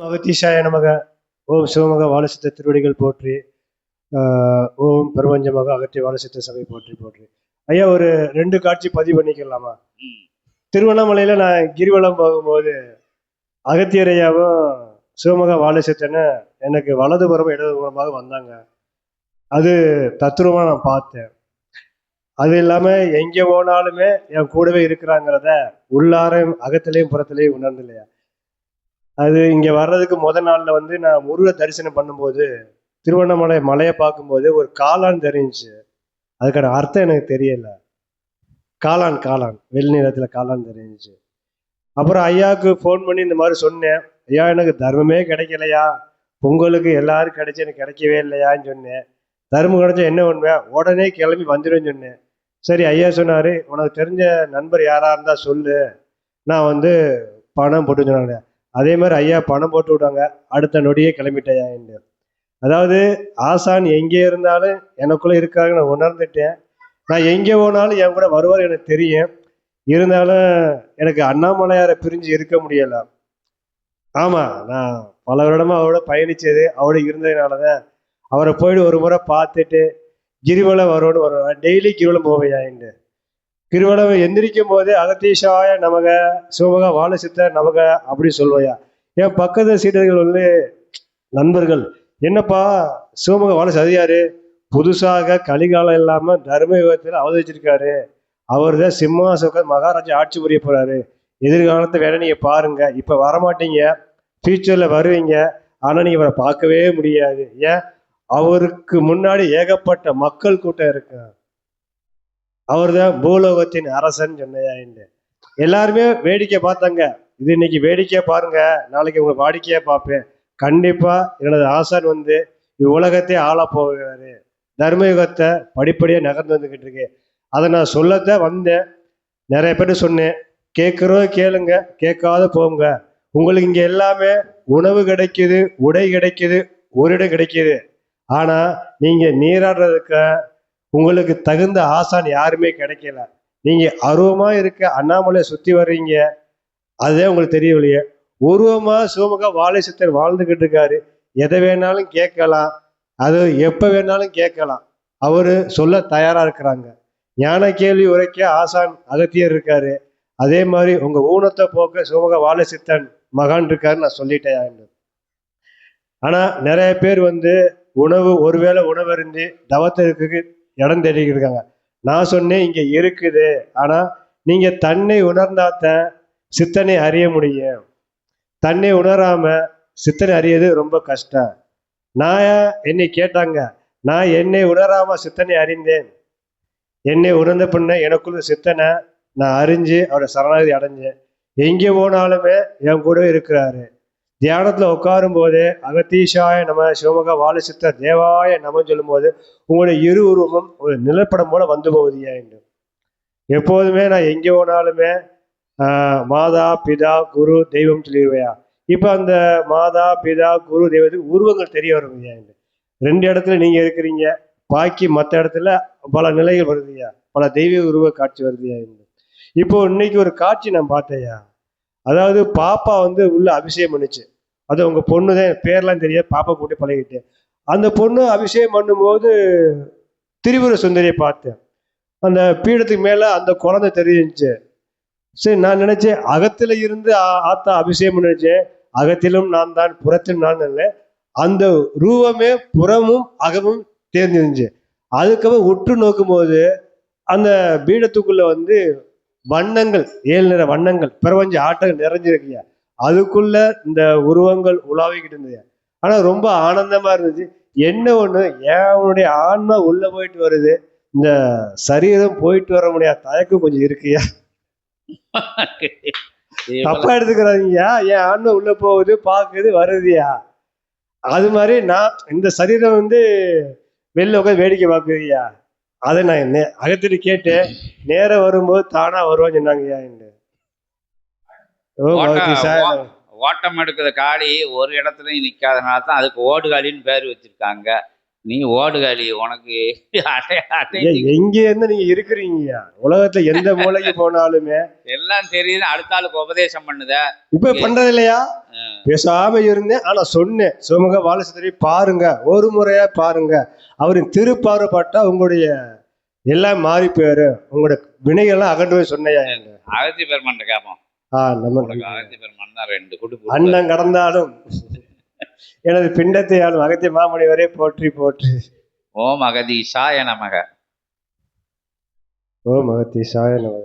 அகத்தீஷாய நமக. ஓம் சிவமக வாலசித்த திருவடிகள் போற்றி ஆஹ் ஓம் பிரபஞ்சமாக அகற்றி வாலசித்த சபை போற்றி போற்றி. ஐயா ஒரு ரெண்டு காட்சி பதிவு பண்ணிக்கலாமா. திருவண்ணாமலையில நான் கிரிவலம் போகும்போது அகத்தியர் ஐயாவும் சிவமக வாலசித்தன்னு எனக்கு வலதுபுறம் இடதுபுறமாக வந்தாங்க. அது தத்துருவமா நான் பார்த்தேன். அது இல்லாம எங்க போனாலுமே என் கூடவே இருக்கிறாங்கிறத உள்ளார அகத்திலையும் புறத்திலையும் உணர்ந்து இல்லையா அது இங்க வர்றதுக்கு முத நாள்ல வந்து நான் முருக தரிசனம் பண்ணும்போது திருவண்ணாமலை மலையை பார்க்கும்போது ஒரு காளான் தெரிஞ்சிச்சு. அதுக்கான அர்த்தம் எனக்கு தெரியல. காளான் காளான். வெள்ளை காளான் தெரிஞ்சிச்சு. அப்புறம் ஐயாவுக்கு ஃபோன் பண்ணி இந்த மாதிரி சொன்னேன். ஐயா எனக்கு தர்மமே கிடைக்கலையா? பொங்கலுக்கு எல்லாரும் கிடைச்சு எனக்கு கிடைக்கவே இல்லையான்னு சொன்னேன். தர்மம் கிடைச்சா என்ன பண்ணுவேன் உடனே கிளம்பி வந்துடுவேன்னு சொன்னேன். சரி ஐயா சொன்னாரு உனக்கு தெரிஞ்ச நண்பர் யாரா இருந்தா சொல்லு. நான் வந்து பணம் போட்டு சொன்னாங்க. அதே மாதிரி ஐயா பணம் போட்டு விட்டாங்க அடுத்த நொடியே கிளம்பிட்டேயா என்று அதாவது ஆசான் எங்கே இருந்தாலும் எனக்குள்ளே இருக்காங்க நான் உணர்ந்துட்டேன். நான் எங்கே போனாலும் என் கூட வருவார் எனக்கு தெரியும். இருந்தாலும் எனக்கு அண்ணாமலையாரை பிரிஞ்சு இருக்க முடியல. ஆமாம் நான் பல வருடமா அவரோட பயணித்தது அவரோட இருந்ததுனால தான் அவரை போயிட்டு ஒரு முறை பார்த்துட்டு கிரிவலம் வரும்னு வருவேன் டெய்லி கிரிவலம் போவையா என்று எந்திரிக்கும் போதே அகத்தீஷாய நமக சிவமகா வாழ நமக அப்படி சொல்வையா? என் பக்கத்து சீடர்கள் வந்து நண்பர்கள் என்னப்பா சிவமக வாழ சதியாரு? புதுசாக கலிகாலம் இல்லாம தர்ம யுகத்தில் அவதரிச்சிருக்காரு. அவர் தான் சிம்மாசோக மகாராஜா ஆட்சி புரிய போறாரு. எதிர்காலத்தை வேணா நீங்க பாருங்க. இப்ப வரமாட்டீங்க. ஃபியூச்சர்ல வருவீங்க. ஆனா நீங்க அவரை பார்க்கவே முடியாது. ஏன்? அவருக்கு முன்னாடி ஏகப்பட்ட மக்கள் கூட்டம் இருக்கு. அவர்தான் பூலோகத்தின் அரசன் சொன்னையாண்டு எல்லாருமே வேடிக்கை பார்த்தாங்க. இது இன்னைக்கு வேடிக்கையா பாருங்க. நாளைக்கு உங்களை வாடிக்கையா பார்ப்பேன். கண்டிப்பா எனது ஆசான் வந்து இவ்வுலகத்தை ஆள போகிறாரு. தர்மயுகத்தை படிப்படியாக நகர்ந்து வந்துக்கிட்டு இருக்கு. அதை நான் சொல்லத்தான் வந்தேன். நிறைய பேர் சொன்னேன். கேட்குறோம் கேளுங்க. கேட்காத போங்க. உங்களுக்கு இங்கே எல்லாமே உணவு கிடைக்குது உடை கிடைக்குது ஒரு இடம் கிடைக்குது. ஆனால் நீங்கள் நீராடுறதுக்கு உங்களுக்கு தகுந்த ஆசான் யாருமே கிடைக்கல. நீங்க அருவமா இருக்க அண்ணாமலையை சுத்தி வர்றீங்க. அதுதான் உங்களுக்கு தெரியலையே உருவமா சிவமுக வாழை சித்தர் வாழ்ந்துகிட்டு இருக்காரு. எதை வேணாலும் கேட்கலாம். அது எப்ப வேணாலும் கேட்கலாம். அவரு சொல்ல தயாரா இருக்கிறாங்க. ஞான கேள்வி உரைக்க ஆசான் அகத்தியர் இருக்காரு. அதே மாதிரி உங்க ஊனத்தை போக்க சிவமுக வாழை சித்தன் மகான் இருக்காருன்னு நான் சொல்லிட்டேன் என்று. ஆனா நிறைய பேர் வந்து உணவு ஒருவேளை உணவு இருந்து தவத்திற்கு இடம் தேடிக்கிட்டு இருக்காங்க நான் சொன்னேன் இங்கே இருக்குது. ஆனால் நீங்கள் தன்னை உணர்ந்தாத்தான் சித்தனை அறிய முடியும். தன்னை உணராமல் சித்தனை அறியது ரொம்ப கஷ்டம். நான் என்னை கேட்டாங்க நான் என்னை உணராமல் சித்தனை அறிந்தேன். என்னை உணர்ந்த பின்ன எனக்குள்ள சித்தனை நான் அறிஞ்சு அவரை சரணாகதி அடைஞ்சேன். எங்கே போனாலுமே என் கூடவே இருக்கிறாரு. தியானத்துல உட்காரும் போதே அகத்தீஷாய நம சிவமகா வாழ தேவாய நமன்னு சொல்லும் போது உங்களுடைய இரு உருவமும் ஒரு நிலப்படம் போல வந்து போவதியா என்று. எப்போதுமே நான் எங்கே போனாலுமே ஆஹ், மாதா பிதா குரு தெய்வம் சொல்லிடுவையா இப்போ அந்த மாதா பிதா குரு தெய்வத்துக்கு உருவங்கள் தெரிய வருங்கய்யா என்று. ரெண்டு இடத்துல நீங்க இருக்கிறீங்க பாக்கி மற்ற இடத்துல பல நிலைகள் வருதுயா பல தெய்வ உருவ காட்சி வருதுயா என்று. இப்போ இன்னைக்கு ஒரு காட்சி நான் பார்த்தேயா அதாவது பாப்பா வந்து உள்ள அபிஷேகம் பண்ணுச்சு. அது உங்க பொண்ணு தான் பேர்லாம் தெரியாது பாப்பா போட்டு பழகிட்டு. அந்த பொண்ணு அபிஷேகம் பண்ணும்போது திரிபுர சுந்தரியை பார்த்தேன். அந்த பீடத்துக்கு மேல அந்த குழந்தை தெரிஞ்சிச்சு. சரி நான் நினைச்சேன் அகத்துல இருந்து ஆத்தா அபிஷேகம் நினைச்சேன் அகத்திலும் நான் தான் புறத்திலும் நான் இல்லை அந்த ரூபமே புறமும் அகமும் தேர்ந்திருந்துச்சு அதுக்கப்புறம் உற்று நோக்கும் போது அந்த பீடத்துக்குள்ள வந்து வண்ணங்கள் ஏழு நிற வண்ணங்கள் பிரபஞ்ச ஆட்டங்கள் நிறைஞ்சிருக்குயா அதுக்குள்ள இந்த உருவங்கள் உலாவிக்கிட்டு இருந்தது. ஆனா ரொம்ப ஆனந்தமா இருந்துச்சு. என்ன ஒண்ணு ஏன் ஆன்மா உள்ள போயிட்டு வருது? இந்த சரீரம் போயிட்டு வர முடியாத தயக்கம் கொஞ்சம் இருக்குயா தப்பா எடுத்துக்கிறாங்கய்யா என் ஆன்மா உள்ள போகுது பாக்குது வருதுயா அது மாதிரி நான் இந்த சரீரம் வந்து வெளில உட்காந்து வேடிக்கை பார்க்குறியா அதை நான் நே- அகத்திட்டு கேட்டேன் நேரம் வரும்போது தானா வருவான்னு பகவதி சார். ஓட்டம் எடுக்கிற காளி ஒரு இடத்துலயும் நிக்காதனால தான் அதுக்கு ஓடுகாலின்னு பேர் வச்சிருக்காங்க. நீ ஓடுகாலி உனக்கு எங்க இருந்து நீங்க இருக்கிறீங்கய்யா உலகத்துல எந்த மூலைக்கு போனாலுமே. எல்லாம் தெரியுது அடுத்த ஆளுக்கு உபதேசம் பண்ணுத. இப்ப பண்றது இல்லையா பேசாம இருந்தேன். ஆனா சொன்னேன் சிவமுக பாலச்சந்திரி பாருங்க ஒரு முறையா பாருங்க. அவரின் திருப்பாறுபட்டா உங்களுடைய எல்லாம் மாறி போயிரு. உங்களுடைய வினைகள்லாம் அகன்று போய் சொன்னையா அகத்தி பெருமன் கேட்போம். ஆ நம்ம அகத்தி பெருமன் தான் ரெண்டு குடு அண்ணன் கடந்தாலும் எனது பிண்டத்தை ஆளும் அகத்திய மாமணிவரே போற்றி போற்றி. ஓம் அகதீஷாய நமக. ஓ மகத்தி சாய நமக.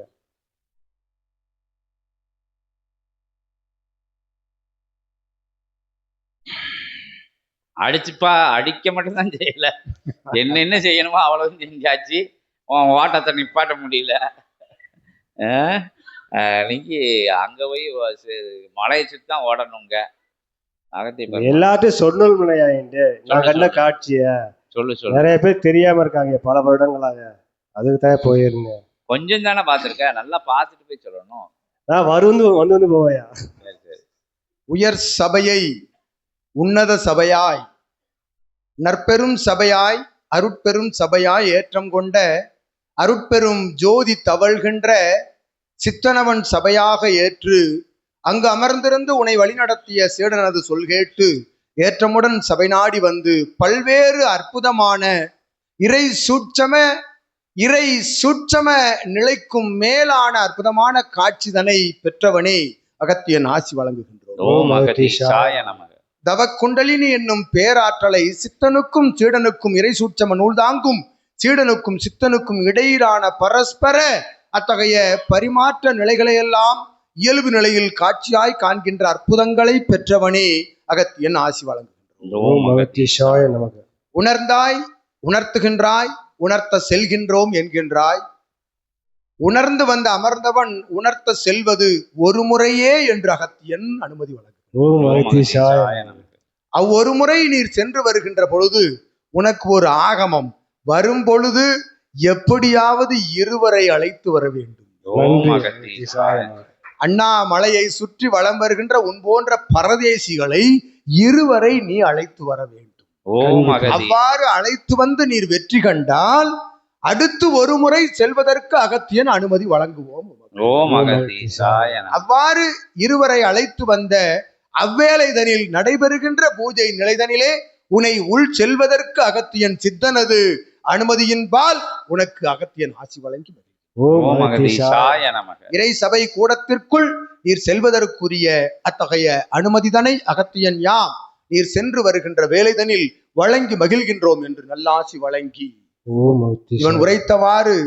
அடிச்சுப்பா அடிக்க மட்டும்தான் செய்யல. என்ன என்ன செய்யணுமோ அவ்வளவு செஞ்சாச்சு. உன் ஓட்டத்தை நிப்பாட்ட முடியல. இன்னைக்கு அங்க போய் மலையை சுத்தி தான் ஓடணுங்க. எல்லாத்தையும் சொன்னல் முனையாயிண்டு நான் கண்ட. காட்சிய. சொல்லு சொல்லு. நிறைய பேர் தெரியாம இருக்காங்க பல வருடங்களாக. அதுக்கு தான் போயிருந்தேன். கொஞ்சம் தானே பார்த்துருக்க? நல்லா பார்த்துட்டு போய் சொல்லணும். நான் வந்து வந்து வந்து போவையா சரி சரி. உயர் சபையை உன்னத சபையாய் நற்பெரும் சபையாய் அருட்பெரும் சபையாய் ஏற்றம் கொண்ட அருட்பெரும் ஜோதி தவழ்கின்ற சித்தனவன் சபையாக ஏற்று அங்கு அமர்ந்திருந்து உன்னை வழிநடத்திய சீடனது சொல் கேட்டு ஏற்றமுடன் சபை நாடி வந்து பல்வேறு அற்புதமான இறை சூட்சம இறை சூட்சம நிலைக்கும் மேலான அற்புதமான காட்சிதனை பெற்றவனே அகத்தியன் ஆசி வழங்குகின்றோம். நமக தவக்குண்டலினி என்னும் பேராற்றலை சித்தனுக்கும் சீடனுக்கும் இறை சூட்சம நூல்தாங்கும் சீடனுக்கும் சித்தனுக்கும் இடையிலான பரஸ்பர அத்தகைய பரிமாற்ற நிலைகளையெல்லாம் இயல்பு நிலையில் காட்சியாய் காண்கின்ற அற்புதங்களை பெற்றவனே அகத்தியன் ஆசி நமக. உணர்ந்தாய் உணர்த்துகின்றாய் உணர்த்த செல்கின்றோம் என்கின்றாய். உணர்ந்து வந்து அமர்ந்தவன் உணர்த்த செல்வது ஒரு முறையே என்று அகத்தியன் அனுமதி வழங்குகிறார் அவ்வொரு முறை நீர் சென்று வருகின்ற பொழுது உனக்கு ஒரு ஆகமம். வரும் பொழுது எப்படியாவது இருவரை அழைத்து வர வேண்டும். அண்ணாமலையை சுற்றி வலம் வருகின்ற உன் போன்ற பரதேசிகளை இருவரை நீ அழைத்து வர வேண்டும். அவ்வாறு அழைத்து வந்து நீர் வெற்றி கண்டால் அடுத்து ஒரு முறை செல்வதற்கு அகத்தியன் அனுமதி வழங்குவோம். அவ்வாறு இருவரை அழைத்து வந்த அவ்வேளைதனில் நடைபெறுகின்ற பூஜை நிலைதனிலே உன்னை உள் செல்வதற்கு அகத்தியன் சித்தனது. அனுமதியின்பால் உனக்கு அகத்தியன் ஆசி வழங்கி இறை சபை கூடத்திற்குள் நீர் செல்வதற்குரிய அத்தகைய அனுமதிதனை அகத்தியன் யாம். நீர் சென்று வருகின்ற வேலைதனில் வழங்கி மகிழ்கின்றோம் என்று நல்லாசி வழங்கி. இவன். உரைத்தவாறு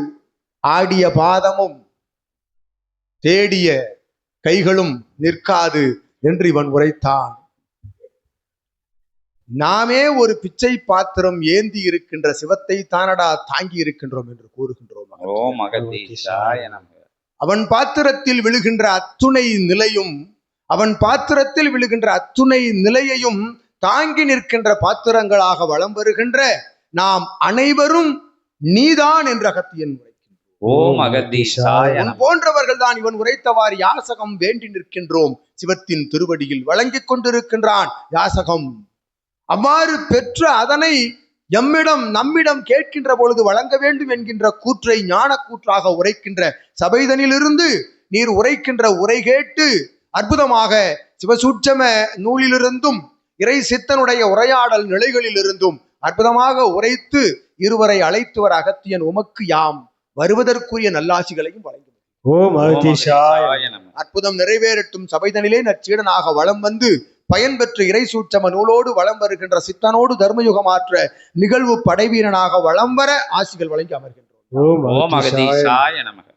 ஆடிய பாதமும் தேடிய கைகளும் நிற்காது. என்று இவன் உரைத்தான். நாமே ஒரு பிச்சை பாத்திரம் ஏந்தி இருக்கின்ற சிவத்தை தானடா தாங்கி இருக்கின்றோம் என்று கூறுகின்றோம் அவன் பாத்திரத்தில் விழுகின்ற அத்துணை நிலையும் அவன் பாத்திரத்தில் விழுகின்ற அத்துணை நிலையையும் தாங்கி நிற்கின்ற பாத்திரங்களாக வலம் வருகின்ற நாம் அனைவரும் நீதான் என்ற அகத்தியன் உரைக்கின்றோம் ஓம் அகதீஷாய போன்றவர்கள் தான் இவன் உரைத்தவாறு யாசகம் வேண்டி நிற்கின்றோம். சிவத்தின் திருவடியில் வழங்கிக் கொண்டிருக்கின்றான் யாசகம். அவ்வாறு பெற்ற அதனை எம்மிடம் நம்மிடம் கேட்கின்ற பொழுது வழங்க வேண்டும் என்கின்ற கூற்றை ஞான கூற்றாக உரைக்கின்ற சபைதனிலிருந்து நீர் உரைக்கின்ற உரை கேட்டு அற்புதமாக சிவசூட்சம நூலிலிருந்தும் இறை சித்தனுடைய உரையாடல் நிலைகளிலிருந்தும் அற்புதமாக உரைத்து இருவரை அழைத்து வர அகத்தியன் உமக்கு யாம். வருவதற்குரிய நல்லாசிகளையும் வழங்கி ஓம் அற்புதம் நிறைவேறட்டும். சபைதனிலே நற்சீடனாக வலம் வந்து பயன் பெற்ற இறை சூட்சம நூலோடு வலம் வருகின்ற சித்தனோடு தர்மயுகமாற்ற நிகழ்வு படைவீரனாக வலம் வர ஆசிகள் வழங்கி அமர்கின்றோம். ஓம் அகதீஷாய நமக.